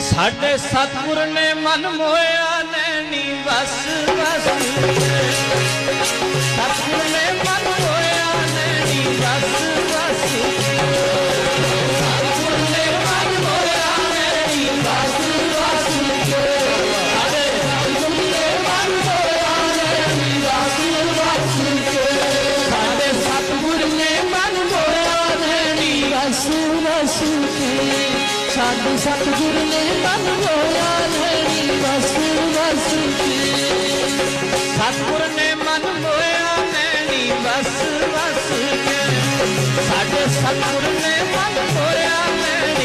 ਸਾਡੇ ਸਤਿਗੁਰ ਨੇ ਮਨ ਮੋਇਆ ਨੈਣੀ ਵਸ ਵਸ। ਸਤਿਗੁਰ ਨੇ ਮਨ ਮੋਇਆ ਨੈਣੀ ਵਸ ਵਸ। ਸਤਿਗੁਰ ਨੇ ਮਨ ਮੋਇਆ ਨੈਣੀ ਵਸ ਵਸ। ਸਾਡੇ ਸਤਿਗੁਰ ਨੇ ਮਨ ਮੋਇਆ ਨੈਣੀ ਵਸ ਵਸ। ਸਾਡੇ ਸਤਿਗੁਰ ਨੇ ਮਨ ਮੋਇਆ ਨੈਣੀ ਵਸ ਵਸ। ਸਾਡੇ ਸਤਿਗੁਰ ਨੇ ਮਨ ਮੋਇਆ ਨੈਣੀ ਵਸ ਵਸ ਸਤਿਗੁਰ ਨੇ ਮਨ ਮੋਇਆ ਨੈਣੀ ਵਸ ਵਸ ਸਾਡੇ ਸਤਿਗੁਰ ਨੇ ਮਨ ਮੋਇਆ ਨੈਣੀ